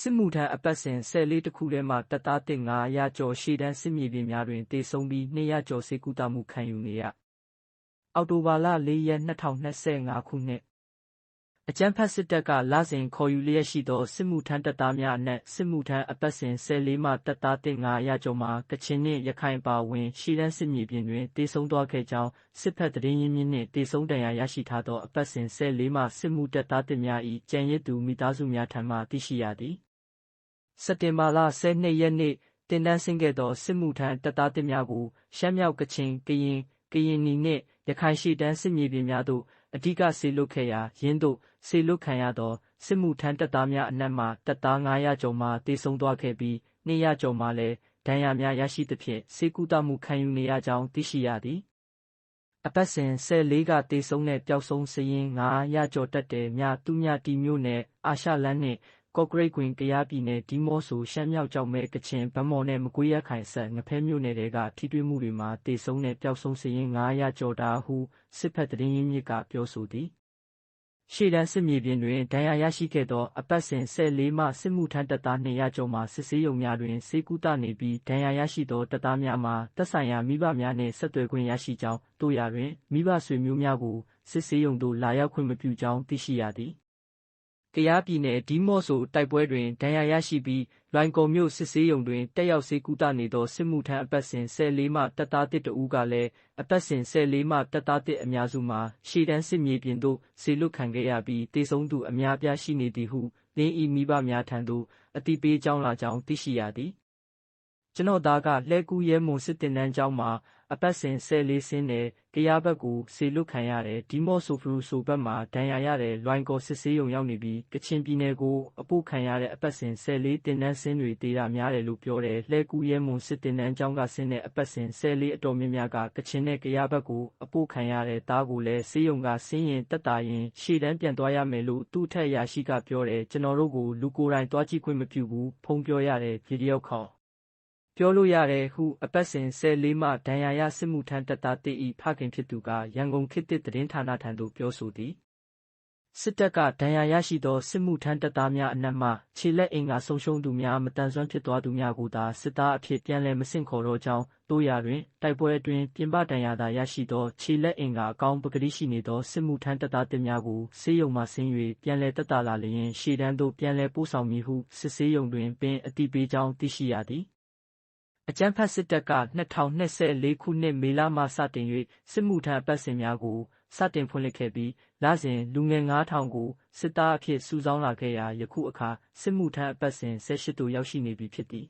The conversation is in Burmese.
စစ်မှုထမ်းအပတ်စဉ်14တစ်ခုထဲမှတပ်သားသစ်900ကျော်ရှေ့တန်းစစ်မြေပြင်များတွင်တေဆုံးပြီး200ကျော်ဆေးကုသမှုခံယူနေရအောက်တိုဘာလ4ရက်2025ခုနှစ်အကြမ်းဖက်စစ်တပ်ကလစဉ်ခေါ်ယူလျက်ရှိသောစစ်မှုထမ်းတပ်သားများအနက်စစ်မှုထမ်းအပတ်စဉ်14မှတပ်သားသစ်900ကျော်မှာကချင်နှင့်ရခိုင်ပါဝင်ရှေ့တန်းစစ်မြေပြင်တွင်တေဆုံးသွားခဲ့ကြောင်းစစ်ဖက်သတင်းရင်းမြစ်နှင့်တေဆုံးဒဏ်ရာရရှိထားသောအပတ်စဉ်14မှစစ်မှုတပ်သားသစ်များ၏ကြံရစ်သူမိသားစုများထံမှသိရှိရသည် စက်တင်ဘာလ12ရက်နေ့တင်တန်းဆင်းခဲ့သောစစ်မှုထမ်းတပ်သားတစ်များကိုရှမ်းမြောက်ကချင်ကရင်ကရင်နီနှင့်ရခိုင်ရှိတန်းစစ်မြေပြင်များသို့အဓိကဆေလွတ်ခဲ့ရာရင်းသို့ဆေလွတ်ခံရသောစစ်မှုထမ်းတပ်သားများအနက်မှတပ်သား900ကျော်မှတေဆုံးသွားခဲ့ပြီး200ကျော်မှလည်းဒဏ်ရာများရရှိသဖြင့်စေကူတာမှုခံယူနေရကြောင်းသိရှိရသည်အပတ်စဉ်14ကတေဆုံးတဲ့ပျောက်ဆုံးစရင်900ကျော်တက်တယ်မြသူမြတီမျိုးနယ်အာရှလန်းနှင့် ကော့ကရိတ်ကွင်းကယားပြည်နယ် ဒီးမော့ဆို ရှမ်းမြောက် ကျောက်မဲ ကချင် ဗန်းမော်နဲ့ မကွေးရခိုင်ဆက်ငဖဲမြို့နယ်တွေကထိတွေ့မှုတွေမှာတေဆုံးတဲ့ ပျောက်ဆုံးစရင်900ကျော်တာဟု စစ်ဖက်သတင်းရင်းမြစ်က ပြောဆိုသည် ရှေ့တန်းစစ်မြေပြင်တွင် ဒဏ်ရာရရှိခဲ့သော အပတ်စဉ်14မှ စစ်မှုထမ်းတပ်သား200ကျော်မှစစ်ဆေးရုံများတွင်စေကူတာနေပြီး ဒဏ်ရာရရှိသော တပ်သားများမှာတပ်ဆိုင်ရာ မိဘများနှင့် ဆက်သွယ်ခွင့်ရရှိကြောင်းတို့ရာတွင် မိဘဆွေမျိုးများကို စစ်ဆေးရုံသို့ လာရောက်ခွင့်မပြုကြောင်း သိရှိရသည် ကယားပြည်နယ် ဒီးမော့ဆိုတိုက်ပွဲတွင် ဒဏ်ရာရရှိပြီး လွိုင်ကော်မြို့ စစ်ဆေးရုံတွင် တက်ရောက်ဆေးကုသနေသော စစ်မှုထမ်းအပတ်စဉ်14မှ တပ်သားတစ်တဦးကလည်း အပတ်စဉ်14မှ တပ်သားတစ်အများစုမှာ ရှေ့တန်းစစ်မြေပြင်သို့ဆေလွတ်ခံခဲ့ရပြီးတေဆုံးသူအများပြားရှိနေသည်ဟု လင်းဤမိဘများထံသို့အတိပေးကြောင်းလာကြောင်း သိရှိရသည် ကျွန်တော်သားက လှဲကူးရဲမွန်စစ်တင်တန်းကျောင်းမှာ အပတ်စဉ်14ဆင်းနဲ့ ကရားဘက်ကိုဆေလွတ်ခံရတယ်ဒီမော့ဆိုဖရူဆိုဘက်မှာဒဏ်ရာရတယ်လွိုင်ကော်စစ်ဆေးရုံရောက်နေပြီးကချင်ပြည်နယ်ကိုအပို့ခံရတဲ့အပတ်စဉ်14တင်တန်းဆင်းတွေတေးတာများတယ်လို့ပြောတယ်လှဲကူးရဲမွန်စစ်တင်တန်းကျောင်းကဆင်းတဲ့အပတ်စဉ်14အတော်များများကကချင်နဲ့ကရားဘက်ကိုအပို့ခံရတဲ့တားကိုလည်းဆေးရုံကဆင်းရင်တက်တာရင်ရှေ့တန်းပြန်သွားရမယ်လို့သူ့ထက်ရရှိကပြောတယ်ကျွန်တော်တို့ကိုလူကိုယ်တိုင်တွားကြည့်ခွင့်မပြုဘူးဖုံးပြောရတယ်ဗီဒီယိုခေါ် ပြောလို့ရတယ်ဟု အပတ်စဉ်14မှ ဒဏ်ရာရစစ်မှုထမ်းတပ်သားတေဤဖခင်ဖြစ်သူက ရန်ကုန်ခေတ်သစ်သတင်းဌာနထံသို့ ပြောဆိုသည် စစ်တပ်က ဒဏ်ရာရရှိသော စစ်မှုထမ်းတပ်သားများအနက်မှ ခြေလက်အင်္ဂါဆုံးရှုံးသူများမတန်ဆွမ်းဖြစ်သွားသူများကိုသာ စစ်သားအဖြစ် ပြန်လည်မဆင့်ခေါ်တော့ကြောင်းတို့ရာတွင် တိုက်ပွဲအတွင်း ပြင်ပဒဏ်ရာသာရရှိသော ခြေလက်အင်္ဂါအကောင်းပကတိရှိနေသော စစ်မှုထမ်းတပ်သားတင်များကို ဆေးရုံမှဆင်း၍ပြန်လည်တက်တာလာလျင် ရှေ့တန်းသို့ ပြန်လည်ပို့ဆောင်မည်ဟု စစ်ဆေးရုံတွင်ပင်အတိပေးကြောင်း သိရှိရသည် အကြမ်းဖက်စစ်တပ်က2024ခုနှစ်မေလမှစတင်၍စစ်မှုထမ်းအပတ်စဉ်များကို စတင်ဖွင့်လှစ်ခဲ့ပြီးလစဉ်လူငယ်9000ကိုစစ်သားအဖြစ်စုဆောင်းလာခဲ့ရာယခုအခါစစ်မှုထမ်းအပတ်စဉ်18သို့ရောက်ရှိနေပြီဖြစ်သည်